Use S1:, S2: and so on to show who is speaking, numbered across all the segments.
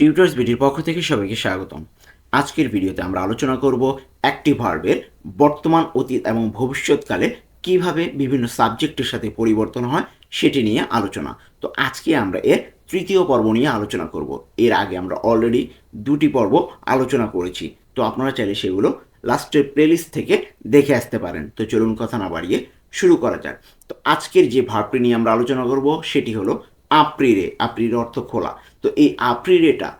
S1: Tutors বিটির পক্ষ থেকে সবাইকে স্বাগতম। আজকের ভিডিওতে আমরা আলোচনা করব একটি ভার্বের বর্তমান অতীত এবং ভবিষ্যৎকালে কীভাবে বিভিন্ন সাবজেক্টের সাথে পরিবর্তন হয় সেটি নিয়ে আলোচনা। তো আজকে আমরা এর তৃতীয় পর্ব নিয়ে আলোচনা করব। এর আগে আমরা অলরেডি দুটি পর্ব আলোচনা করেছি। তো আপনারা চাইলে সেগুলো লাস্টের প্লেলিস্ট থেকে দেখে আসতে পারেন। তো চলুন কথা না বাড়িয়ে শুরু করা যাক। তো আজকের যে ভার্বটি নিয়ে আমরা আলোচনা করব সেটি হলো আপ্রিরে, আপ্রির অর্থ খোলা। তো এই আপ্রিরেটা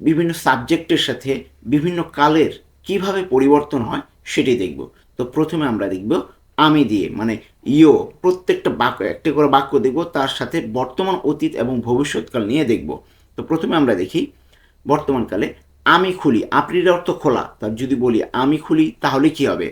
S1: বিভিন্ন সাবজেক্টের সাথে বিভিন্ন কালের কীভাবে পরিবর্তন হয় সেটি দেখব। তো প্রথমে আমরা দেখব আমি দিয়ে মানে ইও প্রত্যেকটা বাক্য, একটা করে বাক্য দেখব, তার সাথে বর্তমান অতীত এবং ভবিষ্যৎকাল নিয়ে দেখব। তো প্রথমে আমরা দেখি বর্তমানকালে আমি খুলি, আপ্রির অর্থ খোলা। তার যদি বলি আমি খুলি, তাহলে কি হবে?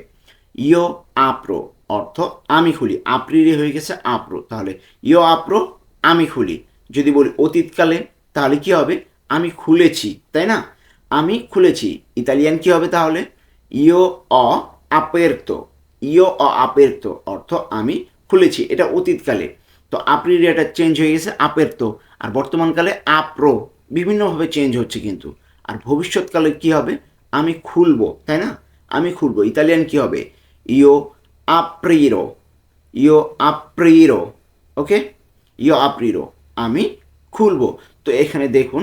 S1: ইও আপ্রো অর্থ আমি খুলি আপ্রিরে হয়ে গেছে আপ্রো। তাহলে ইও আপ্রো, আমি খুলি। যদি বলি অতীতকালে, তাহলে কি হবে? আমি খুলেছি, তাই না? আমি খুলেছি। ইতালিয়ান কি হবে তাহলে? ইও অ আপেরতো। ইও অ আপের্ত অর্থ আমি খুলেছি, এটা অতীতকালে। তো আপ্রিরিয়াটা চেঞ্জ হয়ে গেছে, আপেরতো। আর বর্তমানকালে আপ্রো, বিভিন্নভাবে চেঞ্জ হচ্ছে কিন্তু। আর ভবিষ্যৎকালে কি হবে? আমি খুলবো, তাই না? আমি খুলবো। ইতালিয়ান কি হবে? ইও আপ্রিরো। ইও আপ্রিরো, ওকে? ইও আপ্রিরো। আমি খুলবো। তো এখানে দেখুন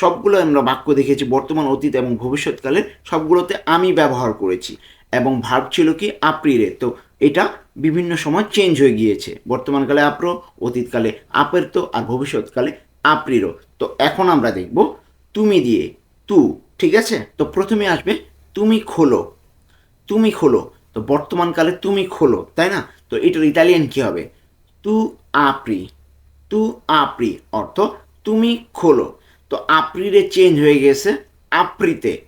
S1: সবগুলো আমরা বাক্য দেখেছি, বর্তমান, অতীত এবং ভবিষ্যৎকালে সবগুলোতে আমি ব্যবহার করেছি এবং ভার্ব ছিল কি? আপ্রিরে। তো এটা বিভিন্ন সময় চেঞ্জ হয়ে গিয়েছে। বর্তমানকালে আপ্রো, অতীতকালে আপের তো, আর ভবিষ্যৎকালে আপ্রিরো। তো এখন আমরা দেখব, তুমি দিয়ে তু, ঠিক আছে? তো প্রথমে আসবে, তুমি খোলো। তুমি খোলো। তো বর্তমানকালে তুমি খোলো, তাই না? তো এটার ইতালিয়ান কি হবে? তু, আপরি। তু আপরি, অর্থ তুমি খোলো। তো আপ্রিরে চেঞ্জ হয়ে গেছে, আপ্রিতে।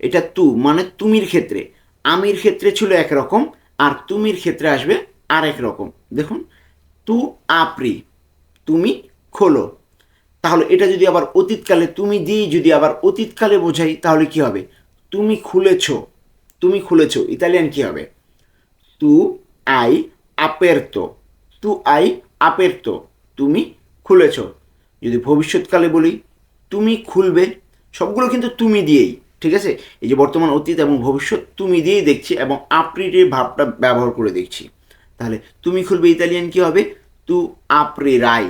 S1: এটা তু মানে তুমির ক্ষেত্রে। আমির ক্ষেত্রে ছিল একরকম, আর তুমির ক্ষেত্রে আসবে আরেক রকম। দেখুন, তু আপরি, তুমি খোলো। তাহলে এটা যদি আবার অতীতকালে তুমি দিই, যদি আবার অতীতকালে বোঝাই, তাহলে কি হবে? তুমি খুলেছো তুমি খুলেছো, ইতালিয়ান কি হবে? তু আই আपेরতো তু আই আपेরতো তুমি খুলেছ। যদি ভবিষ্যৎকালে বলি, তুমি খুলবে, সবগুলো কিন্তু তুমি দিয়েই, ঠিক আছে? এই যে বর্তমান অতীত এবং ভবিষ্যৎ তুমি দিয়েই দেখছি এবং আপ্রিরের ভাবটা ব্যবহার করে দেখছি। তাহলে তুমি খুলবে ইতালিয়ান কি হবে? তু আপ্রিরাই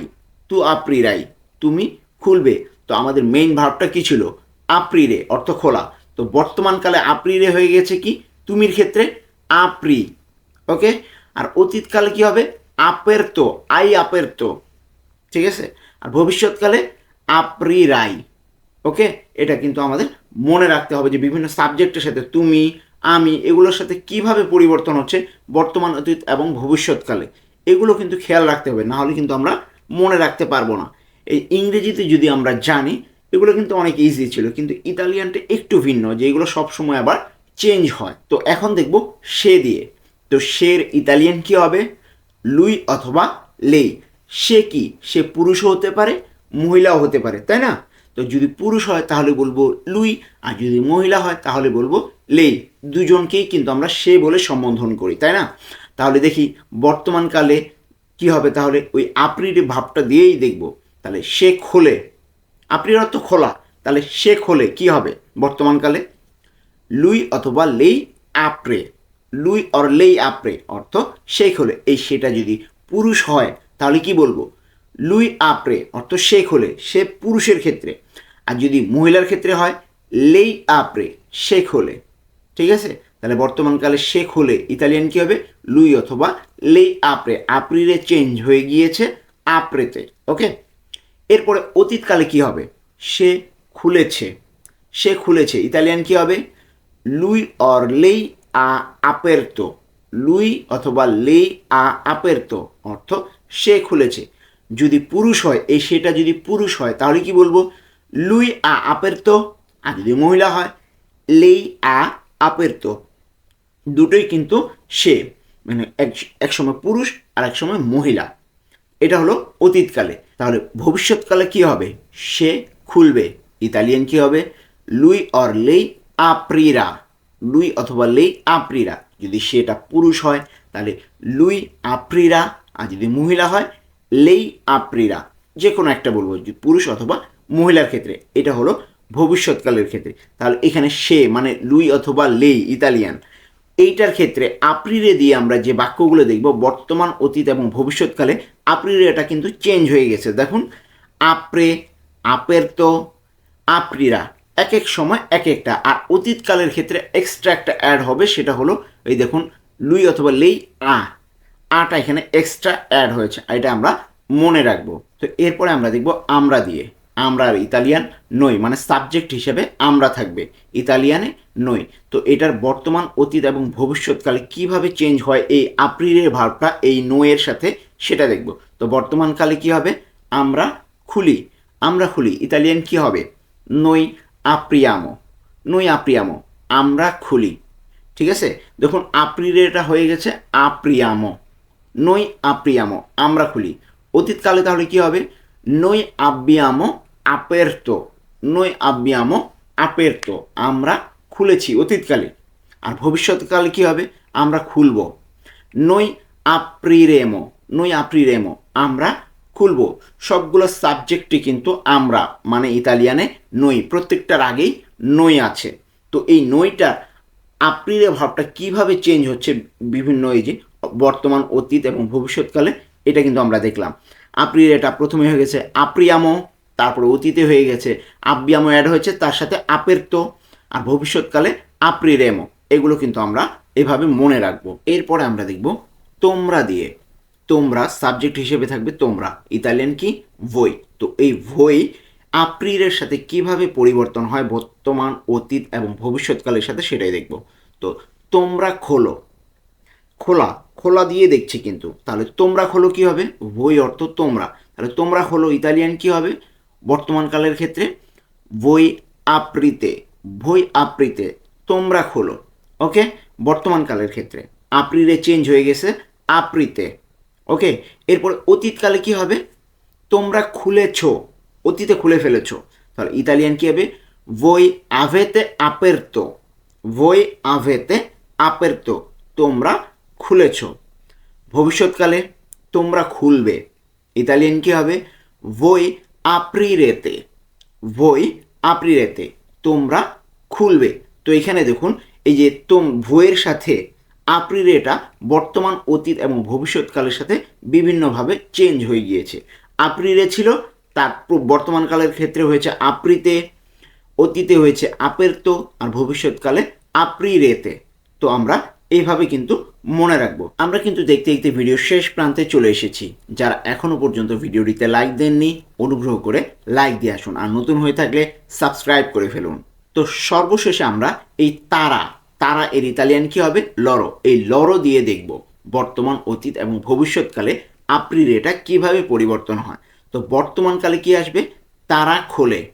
S1: তু আপ্রিরাই, তুমি খুলবে। তো আমাদের মেইন ভাবটা কি ছিল? আপ্রিরে, অর্থ খোলা। তো বর্তমানকালে আপ্রিরে হয়ে গেছে কি? তুমির ক্ষেত্রে আপ্রি, ওকে? আর অতীতকালে কি হবে? আপের তো আই আपेরতো ঠিক আছে? আর ভবিষ্যৎকালে আপ্রিরাই ওকে? এটা কিন্তু আমাদের মনে রাখতে হবে যে বিভিন্ন সাবজেক্টের সাথে তুমি, আমি এগুলোর সাথে কীভাবে পরিবর্তন হচ্ছে বর্তমান অতীত এবং ভবিষ্যৎকালে, এগুলো কিন্তু খেয়াল রাখতে হবে, না হলে কিন্তু আমরা মনে রাখতে পারব না। এই ইংরেজিতে যদি আমরা জানি, এগুলো কিন্তু অনেক ইজি ছিল, কিন্তু ইতালিয়ানটা একটু ভিন্ন, যে এগুলো সবসময় আবার চেঞ্জ হয়। তো এখন দেখব সে দিয়ে। তো সের ইতালিয়ান কি হবে? লুই অথবা লেই। সে কি? সে পুরুষও হতে পারে, মহিলাও হতে পারে, তাই না? তো যদি পুরুষ হয়, তাহলে বলব লুই, আর যদি মহিলা হয়, তাহলে বলব লেই। দুজনকেই কিন্তু আমরা সে বলে সম্বোধন করি, তাই না? তাহলে দেখি বর্তমানকালে কি হবে? তাহলে ওই আপ্রির ভাবটা দিয়েই দেখব। তাহলে সে খোলে। আপ্রির অর্থ খোলা। তাহলে সে খোলে, কি হবে বর্তমানকালে লুই অথবা লেই আপ্রে। লুই অর লেই আপরে অর্থ সে খোলে। এই সেটা যদি পুরুষ হয় তাহলে কি বলব? লুই আপরে, অর্থ সে খোলে সে পুরুষের ক্ষেত্রে। আর যদি মহিলার ক্ষেত্রে হয়, লেই আপরে সে খোলে ঠিক আছে? তাহলে বর্তমানকালে সে খোলে ইতালিয়ান কি হবে? লুই অথবা লেই আপরে। আপ্রিরে চেঞ্জ হয়ে গিয়েছে আপরেতে, ওকে? এরপরে অতীতকালে কি হবে? সে খুলেছে। সে খুলেছে। ইতালিয়ান কি হবে? লুই অর লেই আ আपेরতো লুই অথবা লেই আ আपेরতো অর্থ সে খুলেছে। যদি পুরুষ হয়, এই সেটা যদি পুরুষ হয়, তাহলে কি বলব? লুই আ আपेরতো আর যদি মহিলা হয়, লেই আ আपेরতো দুটোই কিন্তু সে মানে এক এক সময় পুরুষ আর এক সময় মহিলা। এটা হলো অতীতকালে। তাহলে ভবিষ্যৎকালে কি হবে? সে খুলবে। ইতালিয়ান কি হবে? লুই অর লেই আপ্রিরা লুই অথবা লেই আপ্রিরা যদি সেটা পুরুষ হয়, তাহলে লুই আপ্রিরা আর যদি মহিলা হয়, লেই আপ্রিরা যে কোনো একটা বলব পুরুষ অথবা মহিলার ক্ষেত্রে, এটা হলো ভবিষ্যৎকালের ক্ষেত্রে। তাহলে এখানে সে মানে লুই অথবা লেই, ইতালিয়ান, এইটার ক্ষেত্রে আপ্রিরে দিয়ে আমরা যে বাক্যগুলো দেখব, বর্তমান, অতীত এবং ভবিষ্যৎকালে আপ্রিরে এটা কিন্তু চেঞ্জ হয়ে গেছে। দেখুন, আপ্রে আপের তো আপ্রিরা এক এক সময় এক একটা আর অতীতকালের ক্ষেত্রে এক্সট্রা একটা অ্যাড হবে, সেটা হলো, এই দেখুন, লুই অথবা লেই আ। আটা এখানে এক্সট্রা অ্যাড হয়েছে এটা আমরা মনে রাখব। তো এরপরে আমরা দেখব আমরা দিয়ে। আমরা আর ইতালিয়ান নই মানে সাবজেক্ট হিসেবে আমরা থাকবে, ইতালিয়ানে নই। তো এটার বর্তমান অতীত এবং ভবিষ্যৎকালে কীভাবে চেঞ্জ হয় এই আপ্রিলের ভাবটা, এই নোয়ের সাথে সেটা দেখব। তো বর্তমানকালে কি হবে? আমরা খুলি আমরা খুলি, ইতালিয়ান কি হবে? নই আপ্রিয়ামো নই আপ্রিয়ামো, আমরা খুলি। ঠিক আছে? দেখুন আপ্রিলেটা হয়ে গেছে আপ্রিয়ামো। নই আপ্রিয়ামো, আমরা খুলি। অতীতকালে তাহলে কি হবে? নই আব্বিয়ামো আপেরত নই আব্বিয়ামো আপেরত আমরা খুলেছি অতীতকালে। আর ভবিষ্যৎকালে কি হবে? আমরা খুলব। নই আপ্রিরেমো নই আপ্রিরেমো, আমরা খুলব। সবগুলো সাবজেক্টই কিন্তু আমরা মানে ইতালিয়ানে নই প্রত্যেকটার আগেই নই আছে। তো এই নইটার আপ্রিরে ভাবটা কীভাবে চেঞ্জ হচ্ছে বিভিন্ন এই যে বর্তমান অতীত এবং ভবিষ্যৎকালে, এটা কিন্তু আমরা দেখলাম। আপ্রিল এটা প্রথমে হয়ে গেছে আপ্রিয়ামো, তারপরে অতীতে হয়ে গেছে আব্বিয়ামো অ্যাড হয়েছে, তার সাথে আপেরতো আর ভবিষ্যৎকালে আপ্রিরেমো। এগুলো কিন্তু আমরা এভাবে মনে রাখব। এরপরে আমরা দেখব তোমরা দিয়ে। তোমরা সাবজেক্ট হিসেবে থাকবে তোমরা। ইতালিয়ান কি? ভই তো এই ভই আপ্রিলের সাথে কীভাবে পরিবর্তন হয় বর্তমান, অতীত এবং ভবিষ্যৎকালের সাথে সেটাই দেখব। তো তোমরা খোলো। খোলা খোলা দিয়ে দেখছি কিন্তু। তাহলে তোমরা খোলো কি হবে? বই অর্থ তোমরা। তাহলে তোমরা খোলো ইতালিয়ান কি হবে? বর্তমানকালের ক্ষেত্রে বই আপ্রিতে বই আপ্রিতে তোমরা খোলো। ওকে বর্তমানকালের ক্ষেত্রে। আপ্রিলে চেঞ্জ হয়ে গেছে আপ্রিতে ওকে এরপর অতীতকালে কি হবে? তোমরা খুলেছো, অতীতে খুলে ফেলেছো। তাহলে ইতালিয়ান কি হবে? voi avete aperto, voi avete aperto, তোমরা খুলেছো। ভবিষ্যৎকালে তোমরা খুলবে। ইতালিয়ান কি হবে? voi aprirete voi aprirete তোমরা খুলবে তো এখানে দেখুন, এই যে তোম ভয়ের সাথে আপ্রিরেটা বর্তমান, অতীত এবং ভবিষ্যৎকালের সাথে বিভিন্নভাবে চেঞ্জ হয়ে গিয়েছে। আপ্রিরে ছিল, তার বর্তমানকালের ক্ষেত্রে হয়েছে আপ্রিতে অতীতে হয়েছে আপের তো আর ভবিষ্যৎকালে আপ্রিরেতে তো আমরা এইভাবে কিন্তু মনে রাখব। আমরা কিন্তু দেখতে দেখতে ভিডিও শেষ প্রান্তে চলে এসেছি। যারা এখনও পর্যন্ত ভিডিওটিতে লাইক দেননি, অনুগ্রহ করে লাইক দিয়ে আসুন। আর নতুন হয়ে থাকলে সাবস্ক্রাইব করে ফেলুন। তো সর্বশেষে আমরা এই তারা তারা এর ইতালিয়ান কি হবে? লরো। এই লরো দিয়ে দেখব বর্তমান অতীত এবং ভবিষ্যৎকালে আপ্রিরেটা কীভাবে পরিবর্তন হয়। তো বর্তমানকালে কি আসবে? তারা খোলে।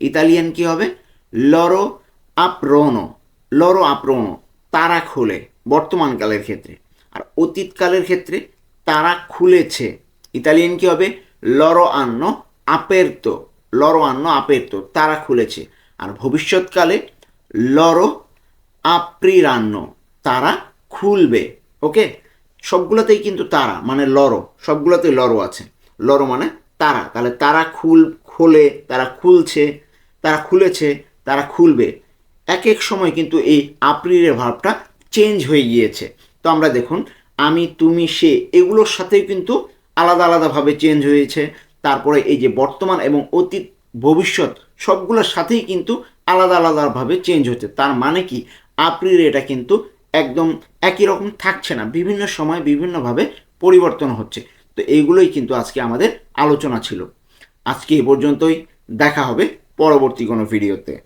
S1: ইতালিয়ান কি হবে? লরো আপ্রোনো। লরো আপ্রোনো। তারা খোলে। বর্তমানকালের ক্ষেত্রে। আর অতীতকালের ক্ষেত্রে তারা খুলেছে। ইতালিয়ান কী হবে? লরো আন্ন আপেরতো। লরো আন্ন আপেরত, তারা খুলেছে। আর ভবিষ্যৎকালে লরো আপ্রিরান্ন, তারা খুলবে। ওকে? সবগুলোতেই কিন্তু তারা মানে লরো, সবগুলোতেই লরো আছে। লরো মানে তারা, তাহলে তারা খুল, খোলে, তারা খুলছে, তারা খুলেছে, তারা খুলবে। এক এক সময় কিন্তু এই আপ্রিরের ভাবটা চেঞ্জ হয়ে গিয়েছে। তো আমরা দেখুন, আমি, তুমি, সে এগুলোর সাথেও কিন্তু আলাদা আলাদাভাবে চেঞ্জ হয়েছে। তারপরে এই যে বর্তমান এবং অতীত, ভবিষ্যৎ, সবগুলোর সাথেই কিন্তু আলাদা আলাদাভাবে চেঞ্জ হচ্ছে। তার মানে কি? আপ্রিল এটা কিন্তু একদম একই রকম থাকছে না। বিভিন্ন সময় বিভিন্নভাবে পরিবর্তন হচ্ছে। তো এইগুলোই কিন্তু আজকে আমাদের আলোচনা ছিল। আজকে এই পর্যন্তই। দেখা হবে পরবর্তী কোনো ভিডিওতে।